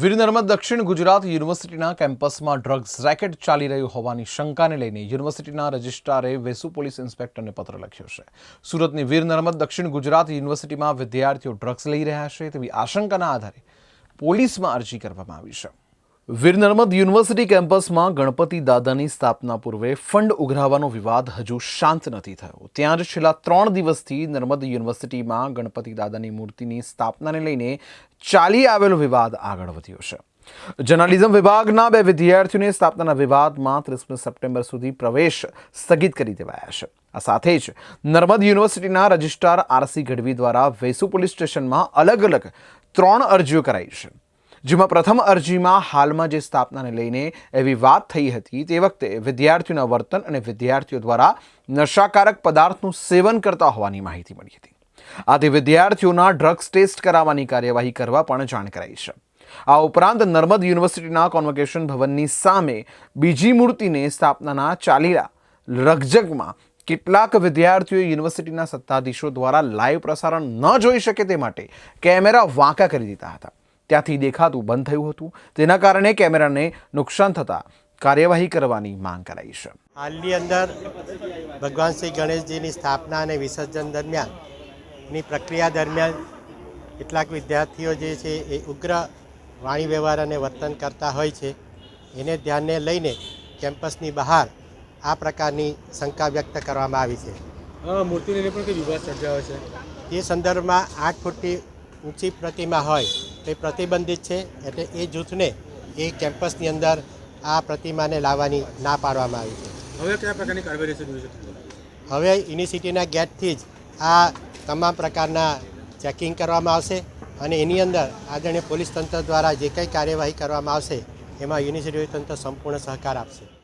વીર નર્મદ દક્ષિણ ગુજરાત યુનિવર્સિટીના કેમ્પસમાં ડ્રગ્સ રેકેટ ચાલી રહ્યું હોવાની શંકાને લઈને યુનિવર્સિટીના રજિસ્ટ્રારે વેસુ પોલીસ ઇન્સ્પેક્ટરને પત્ર લખ્યો છે. સુરતની વીર નર્મદ દક્ષિણ ગુજરાત યુનિવર્સિટીમાં વિદ્યાર્થીઓ ડ્રગ્સ લઈ રહ્યા છે તેવી આશંકાના આધારે પોલીસમાં અરજી કરવામાં આવી છે. વીર નર્મદ યુનિવર્સિટી કેમ્પસમાં ગણપતિ દાદાની સ્થાપના પૂર્વે ફંડ ઉઘરાવવાનો વિવાદ હજુ શાંત નથી થયો. ત્યાં જ છેલ્લા ત્રણ દિવસથી નર્મદ યુનિવર્સિટીમાં ગણપતિ દાદાની મૂર્તિની સ્થાપનાને લઈને ચાલી આવેલો વિવાદ આગળ વધ્યો છે. જર્નાલિઝમ વિભાગના બે વિદ્યાર્થીઓને સ્થાપનાના વિવાદમાં ત્રીસમી સપ્ટેમ્બર સુધી પ્રવેશ સ્થગિત કરી દેવાયા છે. આ સાથે જ નર્મદ યુનિવર્સિટીના રજિસ્ટ્રાર આરસી ગઢવી દ્વારા વેસુ પોલીસ સ્ટેશનમાં અલગ અલગ ત્રણ અરજીઓ કરાઈ છે. જેમાં પ્રથમ અરજીમાં હાલમાં જે સ્થાપનાને લઈને એવી વાત થઈ હતી, તે વખતે વિદ્યાર્થીઓના વર્તન અને વિદ્યાર્થીઓ દ્વારા નશાકારક પદાર્થનું સેવન કરતા હોવાની માહિતી મળી હતી. આથી વિદ્યાર્થીઓના ડ્રગ્સ ટેસ્ટ કરાવવાની કાર્યવાહી કરવા પણ જાણ કરાઈ છે. આ ઉપરાંત નર્મદ યુનિવર્સિટીના કોન્વોકેશન ભવનની સામે બીજી મૂર્તિને સ્થાપનાના ચાલીરા રગજગમાં કેટલાક વિદ્યાર્થીઓએ યુનિવર્સિટીના સત્તાધીશો દ્વારા લાઈવ પ્રસારણ ન જોઈ શકે તે માટે કેમેરા વાંકા કરી દીધા હતા. ત્યાંથી દેખાતું બંધ થયું હતું. તેના કારણે કેમેરાને નુકસાન થતાં કાર્યવાહી કરવાની માંગ કરાઈ છે. હાલની અંદર ભગવાન શ્રી ગણેશજીની સ્થાપના અને વિસર્જન દરમિયાનની પ્રક્રિયા દરમિયાન કેટલાક વિદ્યાર્થીઓ જે છે એ ઉગ્ર વાણી વ્યવહાર અને વર્તન કરતા હોય છે. એને ધ્યાને લઈને કેમ્પસની બહાર આ પ્રકારની શંકા વ્યક્ત કરવામાં આવી છે. મૂર્તિને પણ કંઈ વિવાદ સર્જાયો છે? તે સંદર્ભમાં આઠ ફૂટથી ઊંચી પ્રતિમા હોય તે પ્રતિબંધિત છે એટલે એ જૂથને એ કેમ્પસની અંદર આ પ્રતિમાને લાવવાની ના પાડવામાં આવી છે. હવે કયા પ્રકારની કાર્યવાહી હવે યુનિવર્સિટીના ગેટથી જ આ તમામ પ્રકારના ચેકિંગ કરવામાં આવશે અને એની અંદર આદરણીય પોલીસ તંત્ર દ્વારા જે કંઈ કાર્યવાહી કરવામાં આવશે એમાં યુનિવર્સિટી તંત્ર સંપૂર્ણ સહકાર આપશે.